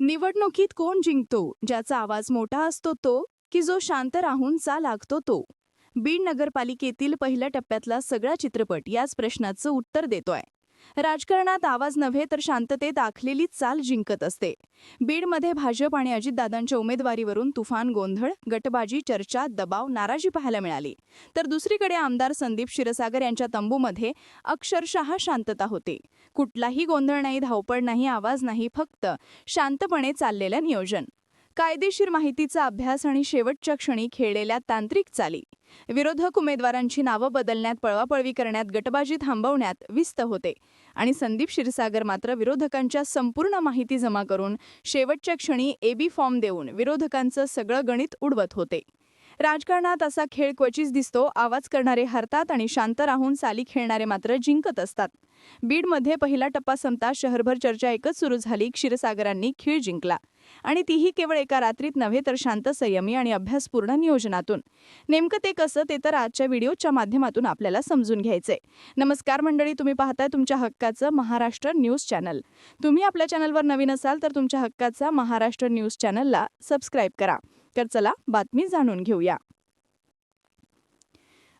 निवडणुकीत कोण जिंकतो? ज्याचा आवाज मोठा असतो तो की जो शांत राहून चा लागतो तो? बीड नगरपालिकेतील पहिल्या टप्प्यातला सगळा चित्रपट याच प्रश्नाचं उत्तर देतोय. राजकारणात आवाज नव्हे तर शांततेत आखलेली चाल जिंकत असते. बीडमध्ये भाजप आणि अजितदादांच्या उमेदवारीवरून तुफान गोंधळ गटबाजी चर्चा दबाव नाराजी पाहायला मिळाली. तर दुसरीकडे आमदार संदीप क्षीरसागर यांच्या तंबूमध्ये अक्षरशः शांतता होते. कुठलाही गोंधळ नाही धावपळ नाही आवाज नाही फक्त शांतपणे चाललेलं नियोजन. कायदेशीर माहितीचा अभ्यास आणि शेवटच्या क्षणी खेळलेल्या तांत्रिक चाली. विरोधक उमेदवारांची नावं बदलण्यात पळवापळवी करण्यात गटबाजी थांबवण्यात विस्त होते. आणि संदीप क्षीरसागर मात्र विरोधकांच्या संपूर्ण माहिती जमा करून शेवटच्या क्षणी एबी फॉर्म देऊन विरोधकांचं सगळं गणित उडवत होते. राजकारणात असा खेळ क्वचित दिसतो आवाज करणारे हरतात आणि शांत राहून साली खेळणारे मात्र जिंकत असतात. बीडमध्ये पहिला टप्पा संपता शहरभर चर्चा एकच सुरू झाली क्षीरसागरांनी खीळ जिंकला. आणि तीही केवळ एका रात्रीत नव्हे तर शांत संयमी आणि अभ्यासपूर्ण नियोजनातून. नेमकं ते कसं ते तर आजच्या व्हिडिओच्या माध्यमातून आपल्याला समजून घ्यायचंय. नमस्कार मंडळी तुम्ही पाहताय तुमच्या हक्काचं महाराष्ट्र न्यूज चॅनल. तुम्ही आपल्या चॅनलवर नवीन असाल तर तुमच्या हक्काचा महाराष्ट्र न्यूज चॅनलला सबस्क्राईब करा. तर चला बातमी जाणून घेऊया.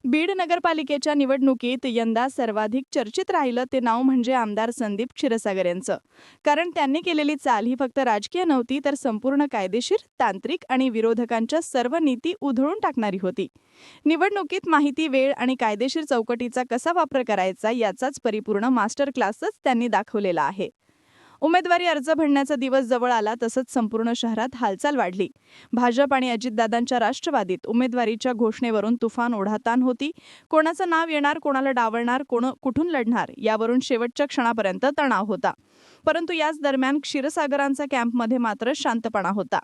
बीड नगरपालिकेच्या निवडणुकीत यंदा सर्वाधिक चर्चित राहिलं ते नाव म्हणजे आमदार संदीप क्षीरसागर यांचं. कारण त्यांनी केलेली चाल ही फक्त राजकीय नव्हती तर संपूर्ण कायदेशीर तांत्रिक आणि विरोधकांच्या सर्व नीती उधळून टाकणारी होती. निवडणुकीत माहिती वेळ आणि कायदेशीर चौकटीचा कसा वापर करायचा याचाच परिपूर्ण मास्टर क्लासच त्यांनी दाखवलेला आहे. उमेदवारी अर्ज भरण्याचा दिवस जवळ आला तसंच संपूर्ण शहरात हालचाल वाढली. भाजप आणि अजितदादांच्या राष्ट्रवादीत उमेदवारीच्या घोषणेवरून तुफान ओढाताण होती. कोणाचं नाव येणार कोणाला डावलणार कोण कुठून लढणार यावरून शेवटच्या क्षणापर्यंत तणाव होता. परंतु याच दरम्यान क्षीरसागरांचा कॅम्पमध्ये मात्र शांतपणा होता.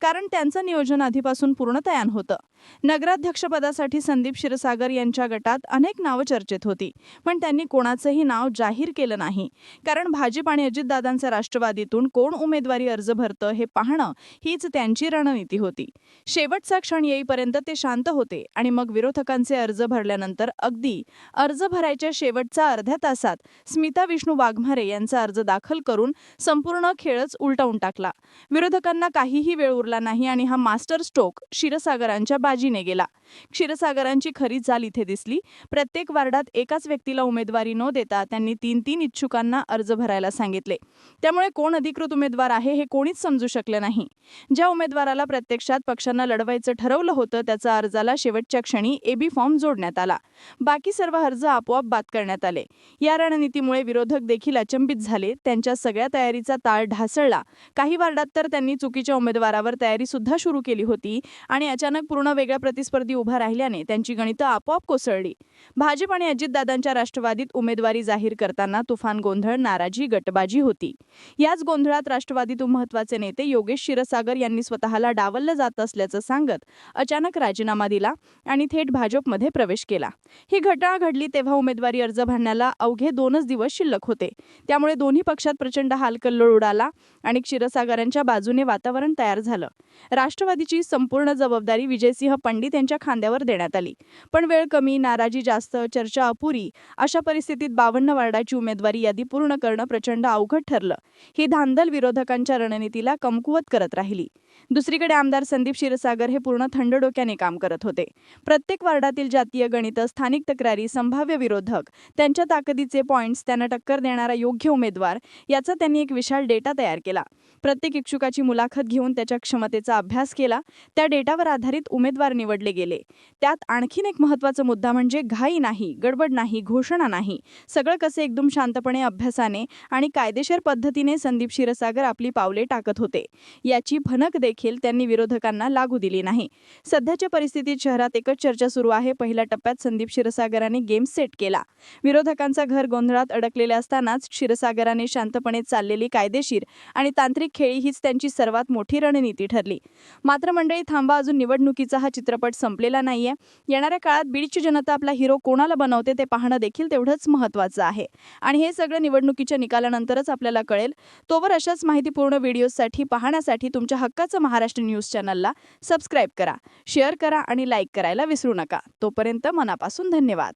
कारण त्यांचं नियोजन आधीपासून पूर्णतयान होतं. नगराध्यक्षपदासाठी संदीप क्षीरसागर यांच्या गटात अनेक नावं चर्चेत होती. पण त्यांनी कोणाचंही नाव जाहीर केलं नाही. कारण भाजप आणि अजितदादांच्या राष्ट्रवादीतून कोण उमेदवारी अर्ज भरतं हे पाहणं हीच त्यांची रणनीती होती. शेवटचा क्षण येईपर्यंत ते शांत होते आणि मग विरोधकांचे अर्ज भरल्यानंतर अगदी अर्ज भरायच्या शेवटच्या अर्ध्या तासात स्मिता विष्णू वाघमारे यांचा अर्ज दाखल दाखल करून संपूर्ण खेळच उलटवून टाकला. विरोधकांना काहीही वेळ उरला नाही आणि हा मास्टर स्ट्रोक क्षीरसागरांच्या बाजीने गेला. क्षीरसागरांची खरी जाल इथे दिसली. प्रत्येक वार्डात एकाच व्यक्तीला उमेदवारी न देता त्यांनी तीन तीन इच्छुकांना अर्ज भरायला सांगितले. त्यामुळे कोण अधिकृत उमेदवार आहे हे कोणीच समजू शकले नाही. ज्या उमेदवाराला प्रत्यक्षात पक्षांना लढवायचं ठरवलं होतं त्याचा अर्जाला शेवटच्या क्षणी एबी फॉर्म जोडण्यात आला. बाकी सर्व अर्ज आपोआप बाद करण्यात आले. या रणनीतीमुळे विरोधक देखील अचंबित झाले. त्यांच्या सगळ्या तयारीचा ताळ ढासळला. काही वार्डात तर त्यांनी चुकीच्या उमेदवारावर तयारी सुद्धा सुरू केली होती आणि अचानक पूर्ण वेगळ्या प्रतिस्पर्धी उभा राहिल्याने त्यांची गणितं आपोआप कोसळली. भाजप आणि अजितदादांच्या राष्ट्रवादीत उमेदवारी जाहीर करताना तुफान गोंधळ नाराजी गटबाजी होती. याच गोंधळात राष्ट्रवादीतून महत्त्वाचे नेते योगेश क्षीरसागर यांनी स्वतःला डावललं जात असल्याचं सांगत अचानक राजीनामा दिला आणि थेट भाजपमध्ये प्रवेश केला. ही घटना घडली तेव्हा उमेदवारी अर्ज भरण्याला अवघे दोनच दिवस शिल्लक होते. त्यामुळे दोन्ही पक्षात प्रचंड हालकल्लोळ उडाला आणि क्षीरसागरांच्या बाजूने वातावरण तयार झालं. राष्ट्रवादीची संपूर्ण जबाबदारी विजयसिंह पंडित यांच्या खांद्यावर देण्यात आली. पण वेळ कमी नाराजी जास्त चर्चा अपुरी अशा परिस्थितीत बावन्न वार्डाची उमेदवारी यादी पूर्ण करणं प्रचंड अवघड ठरलं. ही धांदल विरोधकांच्या रणनीतीला कमकुवत करत राहिली. दुसरीकडे आमदार संदीप क्षीरसागर हे पूर्ण थंड डोक्याने काम करत होते. प्रत्येक वार्डातील जातीय गणित स्थानिक तक्रारी संभाव्य विरोधक त्यांच्या ताकदीचे पॉइंट्स त्यांना टक्कर देणारा योग्य उमेदवार याचा त्यांनी एक विशाल डेटा तयार केला. प्रत्येक इच्छुकाची मुलाखत घेऊन त्याच्या क्षमतेचा अभ्यास केला. त्या डेटावर आधारित उमेदवार निवडले गेले. त्यात आणखीन एक महत्त्वाचा मुद्दा म्हणजे घाई नाही गडबड नाही घोषणा नाही. सगळं कसे एकदम शांतपणे अभ्यासाने आणि कायदेशीर पद्धतीने संदीप क्षीरसागर आपली पावले टाकत होते याची भनक देखील त्यांनी विरोधकांना लागू दिली नाही. सध्याच्या परिस्थितीत शहरात एकच चर्चा सुरू आहे. पहिल्या टप्प्यात संदीप क्षीरसागराने गेम सेट केला. विरोधकांचा घर गोंधळात अडकलेले असतानाच क्षीरसागराने शांतपणे चाललेली कायदेशीर आणि तांत्रिक खेळी हीच त्यांची सर्वात मोठी रणनीती ठरली. मात्र मंडळी थांबा अजून निवडणुकीचा हा चित्रपट संपलेला नाहीये. येणाऱ्या काळात बीडची जनता आपला हिरो कोणाला बनवते ते पाहणं देखील तेवढंच महत्त्वाचं आहे. आणि हे सगळं निवडणुकीच्या निकालानंतरच आपल्याला कळेल. तोवर अशाच माहितीपूर्ण व्हिडिओसाठी पाहण्यासाठी तुमच्या हक्काचं महाराष्ट्र न्यूज चॅनलला सबस्क्राईब करा शेअर करा आणि लाईक करायला विसरू नका. तोपर्यंत मनापासून धन्यवाद.